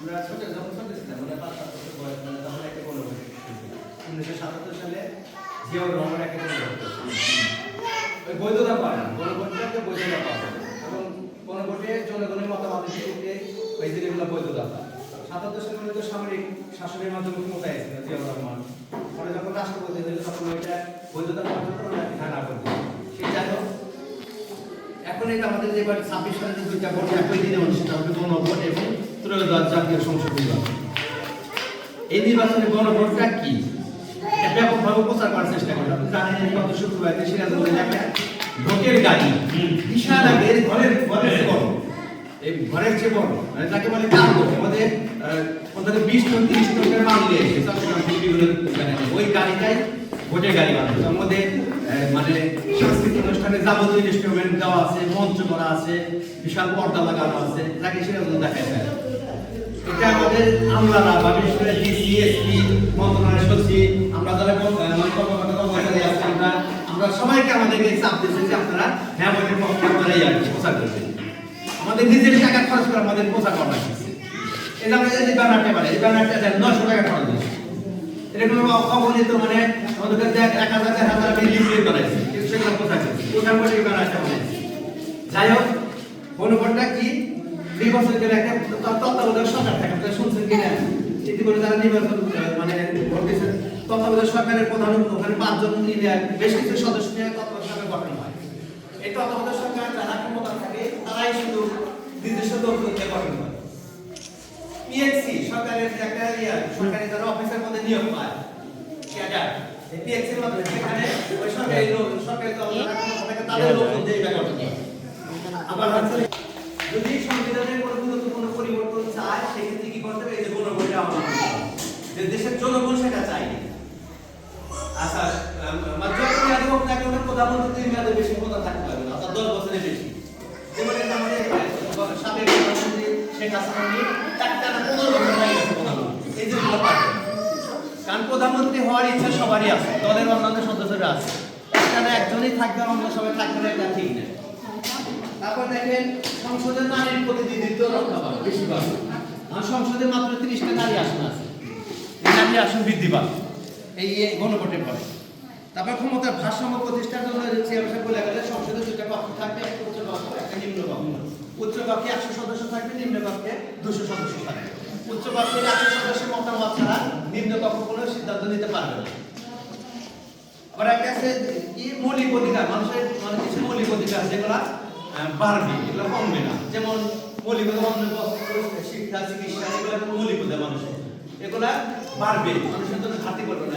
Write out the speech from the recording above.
আমরা ছোট, যখন ছোট ছিলাম মানে পাঁচ, সাত বছর বয়স মানে তখন একটা গণভোট উনিশশো সাতাত্তর সালে জিয়াউর রহমান একটা গণভোট ওই বৈধতা পায় না গণভোটটাকে বৈধতা পায়। এবং গণভোটে জনগণের মতামতের ভিত্তিতে ওই জিনিসগুলো বৈধতা পায়। সাতাত্তর সালে উনি তো সামরিক শাসনের মাধ্যমে ক্ষমতায় এসেছিল জিয়াউর রহমান। পরে যখন রাষ্ট্রপতি হইল তখন ওইটা বৈধতা পাওয়ার জন্য ওনাকে ঘানা করে দিল সেই যাই হোক, এখন এটা আমাদের যে এবার ছাব্বিশ সালে দুইটা ভোট একই দিনে অনুষ্ঠিত হবে ত্রয়োদশ জাতীয় সংসদ নির্বাচন। এই নির্বাচনে গণভোটটা কি? ব্যাপকভাবে প্রচার করার চেষ্টা করলাম। আপনি জানেন গত শুক্রবার সিরাজগঞ্জে একটা ভোটের গাড়ি বিশাল আকারের ঘরের ঘরের বড়। এই ঘরের চেয়ে বড়। মানে তাকে বলে কার্গো আমাদের আহ, বিশ টন তিরিশ টন করে মাল নিয়ে বিভিন্ন ওই গাড়িটাই ভোটের গাড়ি বানানো মানে অনুষ্ঠানে যাবতীয় ইনস্ট্রুমেন্ট দেওয়া আছে মঞ্চ করা আছে, বিশাল পর্দা লাগানো আছে, যাকে সিরাজগঞ্জ দেখা যায় এটা আমরা মানে নিজের খরচ এই যে ব্যানারটা মানে এটা আমাদের মানে সরকারের সদস্য গঠন হয়। এই তত্ত্বাবধায়ক সরকার থাকে, তারাই শুধু নিজস্ব গঠন করে। পিএক্সি সরকারের একটা সরকারি যারা অফিসের মধ্যে নিয়োগ পায় ক্যাডার যদি সংবিধানের কোনো গুরুত্বপূর্ণ পরিবর্তন চায় সেক্ষেত্রে কি করতে হবে এই যে গণভোটে আহ্বান যে দেশের জনগণ সেটা চাইনি আচ্ছা মেয়াদে বেশি ক্ষমতা থাকতে পারবে না অর্থাৎ দশ বছরের বেশি যেমন এটা আমাদের সাবেক প্রধানমন্ত্রী শেখ হাসিনা নিয়ে টানা পনেরো বছর এই যে পারবে কারণ প্রধানমন্ত্রী হওয়ার ইচ্ছা সবারই আছে, দলের অন্যান্য সদস্যরা আছে। এখানে একজনই থাকবে, অন্য সবাই থাকবে না, এটা ঠিক না। তারপর দেখেন সংসদে নারীর প্রতিনিধিত্ব রক্ষা পাবে বেশি পাবে আর সংসদে মাত্র তিরিশটা নারী আসন আছে। এই নারী আসন বৃদ্ধি পাবে, এই গণভোটের পরে তারপর ক্ষমতার ভারসাম্য প্রতিষ্ঠার জন্য চেয়ারম্যান বলে গেলে সংসদে দুটা কক্ষ থাকবে একটা উচ্চ কক্ষ একটা নিম্ন কক্ষ উচ্চ কক্ষে একশো সদস্য থাকবে, নিম্ন কক্ষে দুশো সদস্য থাকবে। উচ্চ কক্ষের একশো সদস্যের মতামত ছাড়া নিম্ন কোনো সিদ্ধান্ত নিতে পারবে না। আবার একটা আছে কি মৌলিক অধিকার? মানুষের মানে কিছু মৌলিক অধিকার যেগুলা বাড়বে, এগুলো কমবে না। যেমন মৌলিক অধিকার শিক্ষা, চিকিৎসা, এগুলো মৌলিক অধিকার মানুষের। এগুলা বাড়বে, মানুষের জন্য ঘাটতি করবে না।